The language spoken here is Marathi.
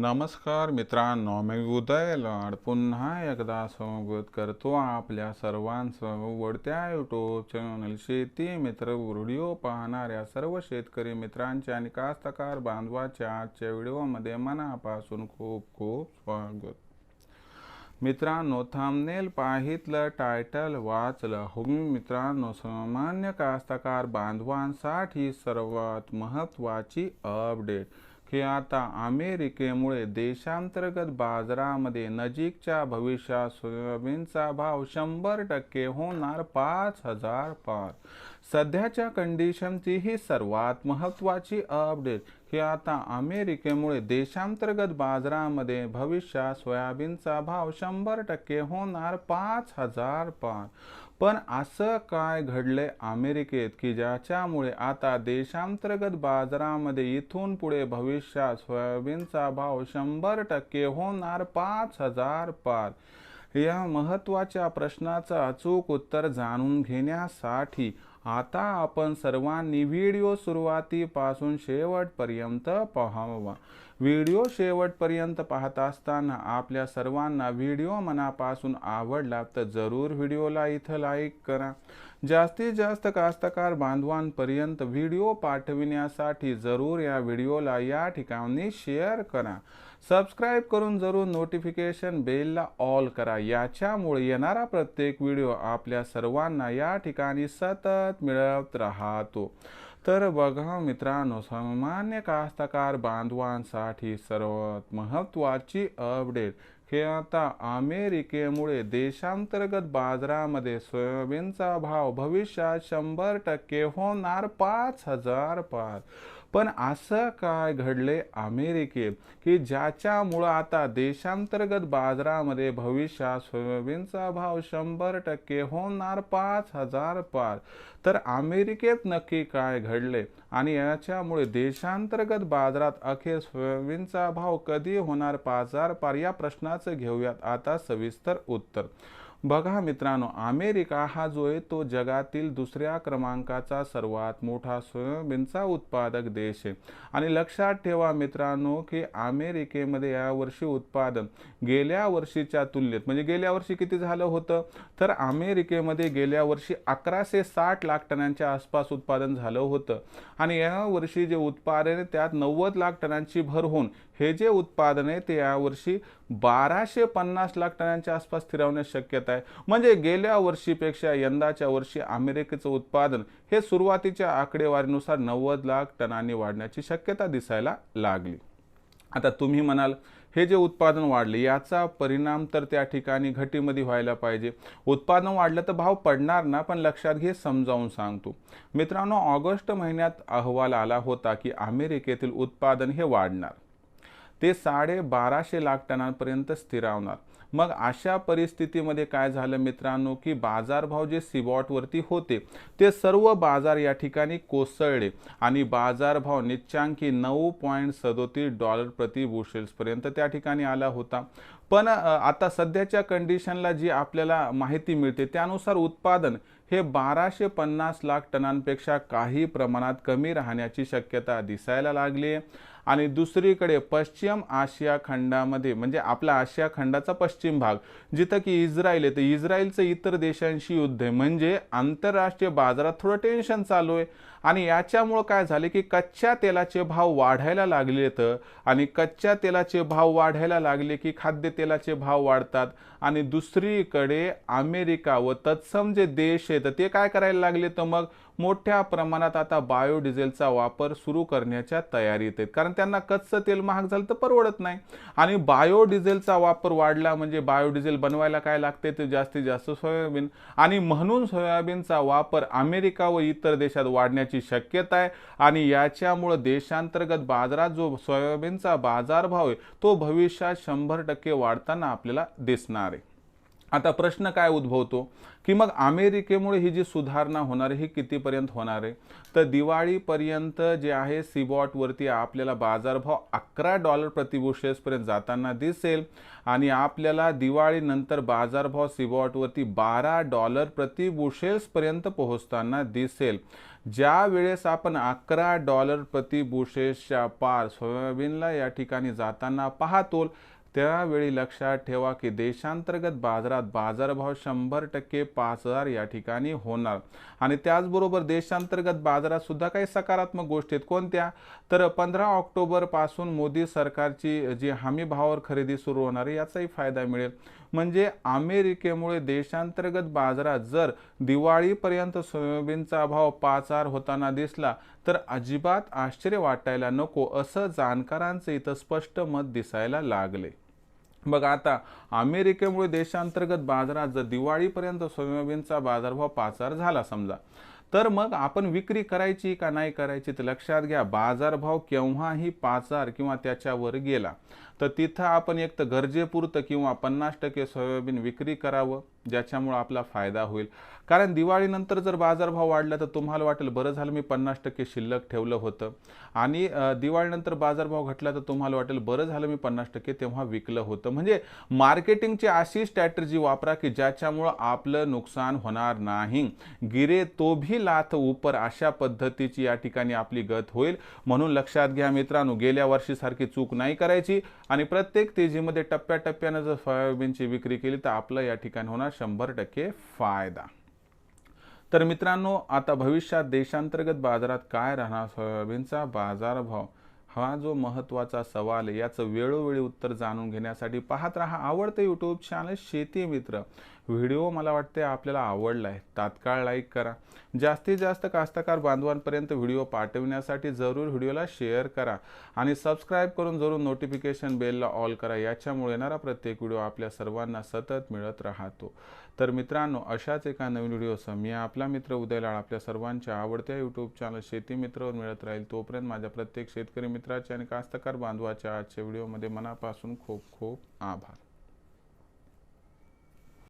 नमस्कार मित्रांनो मी उदय लड. पुन्हा एकदा स्वागत करतो आपल्या सर्वांचं वडत्या यूट्यूब चॅनल शेती मित्र व्हिडिओ पाहणाऱ्या सर्व शेतकरी मित्रांच्या आणि कास्तकार बांधवाच्या आजच्या व्हिडिओमध्ये मनापासून खूप खूप स्वागत. मित्रांनो थांबनेल पाहितलं टायटल वाचलं. हो मित्रांनो सामान्य कास्तकार बांधवांसाठी सर्वात महत्त्वाची अपडेट की आता अमेरिकेमुळे देशांतर्गत बाजारामध्ये नजीकच्या भविष्यात सोयाबीनचा भाव शंभर टक्के होणार पाच हजार पार. सध्याच्या कंडिशनची ही सर्वात महत्त्वाची अपडेट की आता अमेरिकेमुळे देशांतर्गत बाजारामध्ये भविष्यात सोयाबीनचा भाव शंभर टक्के होणार पाच हजार पार. पण असं काय घडलंय अमेरिकेत की ज्याच्यामुळे आता देशांतर्गत बाजारामध्ये इथून पुढे भविष्यात सोयाबीनचा भाव शंभर टक्के होणार पाच हजार पार? या महत्त्वाच्या प्रश्नाचं अचूक उत्तर जाणून घेण्यासाठी आता आपण सर्वांनी व्हिडिओ सुरुवातीपासून शेवटपर्यंत पाहावा. व्हिडिओ शेवटपर्यंत पाहत असताना आपल्या सर्वांना व्हिडिओ मनापासून आवडला तर जरूर व्हिडिओला इथं लाईक करा. जास्तीत जास्त कास्तकार बांधवांपर्यंत व्हिडिओ पाठविण्यासाठी जरूर या व्हिडिओला या ठिकाणी शेअर करा. सबस्क्राईब करून जरूर नोटिफिकेशन बेलला ऑल करा. याच्यामुळे येणारा प्रत्येक व्हिडिओ आपल्या सर्वांना या ठिकाणी सतत मिळत राहतो. तर बघा मित्रांनो सामान्य कास्तकार बांधवांसाठी सर्वात महत्त्वाची अपडेट हे आता अमेरिकेमुळे देशांतर्गत बाजारामध्ये सोयाबीनचा भाव भविष्यात शंभर टक्के होणार पाच हजार पार. पण असं काय घडले अमेरिकेत की ज्याच्यामुळं आता देशांतर्गत बाजारामध्ये भविष्यात सोयाबीनचा भाव शंभर टक्के होणार पाच हजार पार. तर अमेरिकेत नक्की काय घडले आणि याच्यामुळे देशांतर्गत बाजारात अखेर सोयाबीनचा भाव कधी होणार पाच हजार पार या प्रश्नाचं घेऊयात. आता सविस्तर उत्तर. बघा मित्रांनो अमेरिका हा जो आहे तो जगातील दुसऱ्या क्रमांकाचा सर्वात मोठा सोयाबीनचा उत्पादक देश आहे. आणि लक्षात ठेवा मित्रांनो की अमेरिकेमध्ये यावर्षी उत्पादन गेल्या वर्षीच्या तुलनेत म्हणजे गेल्या वर्षी किती झालं होतं? तर अमेरिकेमध्ये गेल्या वर्षी अकराशे साठ लाख टनांच्या आसपास उत्पादन झालं होतं. आणि या वर्षी जे उत्पादन आहे त्यात नव्वद लाख टनांची भर होऊन हे जे उत्पादन आहे ते यावर्षी बाराशे पन्नास लाख टनांच्या आसपास स्थिरावण्यास शक्यता आहे. म्हणजे गेल्या वर्षीपेक्षा यंदाच्या वर्षी अमेरिकेचं उत्पादन हे सुरुवातीच्या आकडेवारीनुसार नव्वद लाख टनांनी वाढण्याची शक्यता दिसायला लागली. आता तुम्ही म्हणाल हे जे उत्पादन वाढले याचा परिणाम तर त्या ठिकाणी घटीमध्ये व्हायला पाहिजे. उत्पादन वाढलं तर भाव पडणार ना पण लक्षात घे समजावून सांगतो. मित्रांनो ऑगस्ट महिन्यात अहवाल आला होता की अमेरिकेतील उत्पादन हे वाढणार. ते साडे बाराशे लाख टनांपर्यंत स्थिरावणार मग अशा परिस्थितीमध्ये काय झालं मित्रांनो की बाजारभाव जे सिबॉटवरती होते ते सर्व बाजार या ठिकाणी कोसळले आणि बाजारभाव निच्चांकी नऊ पॉईंट सदोतीस डॉलर प्रति बुशेल्सपर्यंत त्या ठिकाणी आला होता. पण आता सध्याच्या कंडिशनला जी आपल्याला माहिती मिळते त्यानुसार उत्पादन हे बाराशे पन्नास लाख टनांपेक्षा काही प्रमाणात कमी राहण्याची शक्यता दिसायला लागली आहे आणि दुसरीकडे पश्चिम आशिया खंडामध्ये म्हणजे आपला आशिया खंडाचा पश्चिम भाग जिथं की इस्रायल आहे तर इस्रायलचं इतर देशांशी युद्ध आहे. म्हणजे आंतरराष्ट्रीय बाजारात थोडं टेन्शन चालू आहे. आणि याच्यामुळं काय झाले की कच्च्या तेलाचे भाव वाढायला लागले तर आणि कच्च्या तेलाचे भाव वाढायला लागले की खाद्यतेलाचे भाव वाढतात. आणि दुसरीकडे अमेरिका व तत्सम जे देश आहेत ते काय करायला लागले तर मग मोठ्या प्रमाणात आता बायोडिझेलचा वापर सुरू करण्याच्या तयारीत आहेत. कारण त्यांना कच्चं तेल महाग झालं तर परवडत नाही. आणि बायोडिझेलचा वापर वाढला म्हणजे बायोडिझेल बनवायला काय लागते ते जास्तीत जास्त सोयाबीन. आणि म्हणून सोयाबीनचा वापर अमेरिका व इतर देशात वाढण्याची शक्यता आहे. आणि याच्यामुळं देशांतर्गत बाजारात जो सोयाबीनचा बाजारभाव आहे तो भविष्यात शंभर टक्के वाढताना आपल्याला दिसणार आहे. आता प्रश्न काय उद्भवतो? की मग अमेरिकेमुळे ही जी सुधारणा होणार आहे ही कितीपर्यंत होणार आहे? तर दिवाळीपर्यंत जे आहे सीबॉटवरती आपल्याला बाजारभाव अकरा डॉलर प्रतिबुशेसपर्यंत जाताना दिसेल. आणि आपल्याला दिवाळीनंतर बाजारभाव सीबॉटवरती बारा डॉलर प्रतिबुशेल्सपर्यंत पोहोचताना दिसेल. ज्या वेळेस आपण अकरा डॉलर प्रतिबुशेसच्या पार सोयाबीनला या ठिकाणी जाताना पाहतो त्यावेळी लक्षात ठेवा की देशांतर्गत बाजारात बाजारभाव शंभर टक्के पाच हजार या ठिकाणी होणार. आणि त्याचबरोबर देशांतर्गत बाजारात सुद्धा काही सकारात्मक गोष्टी आहेत. कोणत्या? तर पंधरा ऑक्टोबरपासून मोदी सरकारची जी हमी भावावर खरेदी सुरू होणार आहे याचाही फायदा मिळेल. म्हणजे अमेरिकेमुळे देशांतर्गत बाजारात जर दिवाळीपर्यंत सोयाबीनचा भाव पाचार होताना दिसला तर अजिबात आश्चर्य वाटायला नको असं जाणकारांचं इथं स्पष्ट मत दिसायला लागले. बघ आता अमेरिकेमुळे देशांतर्गत बाजारात जर दिवाळीपर्यंत सोयाबीनचा बाजारभाव पाचार झाला समजा तर मग आपण विक्री करायची का नाही करायची तर लक्षात घ्या. बाजारभाव केव्हाही पाच हजार किंवा त्याच्यावर गेला. तर तिथं आपण एक तर गरजेपुरतं किंवा पन्नास टक्के सोयाबीन विक्री करावं. ज्याच्यामुळं आपला फायदा होईल. कारण दिवाळीनंतर जर बाजारभाव वाढला तर तुम्हाला वाटेल बरं झालं मी पन्नास टक्के शिल्लक ठेवलं होतं. आणि दिवाळीनंतर बाजारभाव घटला तर तुम्हाला वाटेल बरं झालं मी पन्नास टक्के तेव्हा विकलं होतं. म्हणजे मार्केटिंगची अशी स्ट्रॅटर्जी वापरा की ज्याच्यामुळं आपलं नुकसान होणार नाही. गिरे तो भी लाथ उपर अशा पद्धतीची या ठिकाणी आपली गत होईल. म्हणून लक्षात घ्या मित्रांनो गेल्या वर्षीसारखी चूक नाही करायची. आणि प्रत्येक तेजीमध्ये टप्प्याटप्प्यानं जर सोयाबीनची विक्री केली तर आपलं या ठिकाणी होणार शंभर टक्के फायदा. तर मित्रांनो आता भविष्यात देशांतर्गत बाजारात काय राहणार? सोयाबीनचा बाजारभाव हा जो महत्त्वाचा सवाल आहे याचं वेळोवेळी उत्तर जाणून घेण्यासाठी पाहत राहा आवडतं यूट्यूब चॅनल शेती मित्र. व्हिडिओ मला वाटते आपल्याला आवडला आहे तात्काळ लाईक करा. जास्तीत जास्त कास्तकार बांधवांपर्यंत व्हिडिओ पाठविण्यासाठी जरूर व्हिडिओला शेअर करा. आणि सबस्क्राईब करून जरूर नोटिफिकेशन बेलला ऑल करा. याच्यामुळे येणारा प्रत्येक व्हिडिओ आपल्या सर्वांना सतत मिळत राहतो. तर मित्रांनो अशाच एका नवीन व्हिडिओसह मी आपला मित्र उदयलाळ आपल्या सर्वांच्या आवडत्या यूट्यूब चॅनल शेती मित्रवर मिळत राहील. तोपर्यंत माझ्या प्रत्येक शेतकरी मित्राच्या आणि कास्तकार बांधवाच्या आजच्या व्हिडिओमध्ये मनापासून खूप खूप आभार.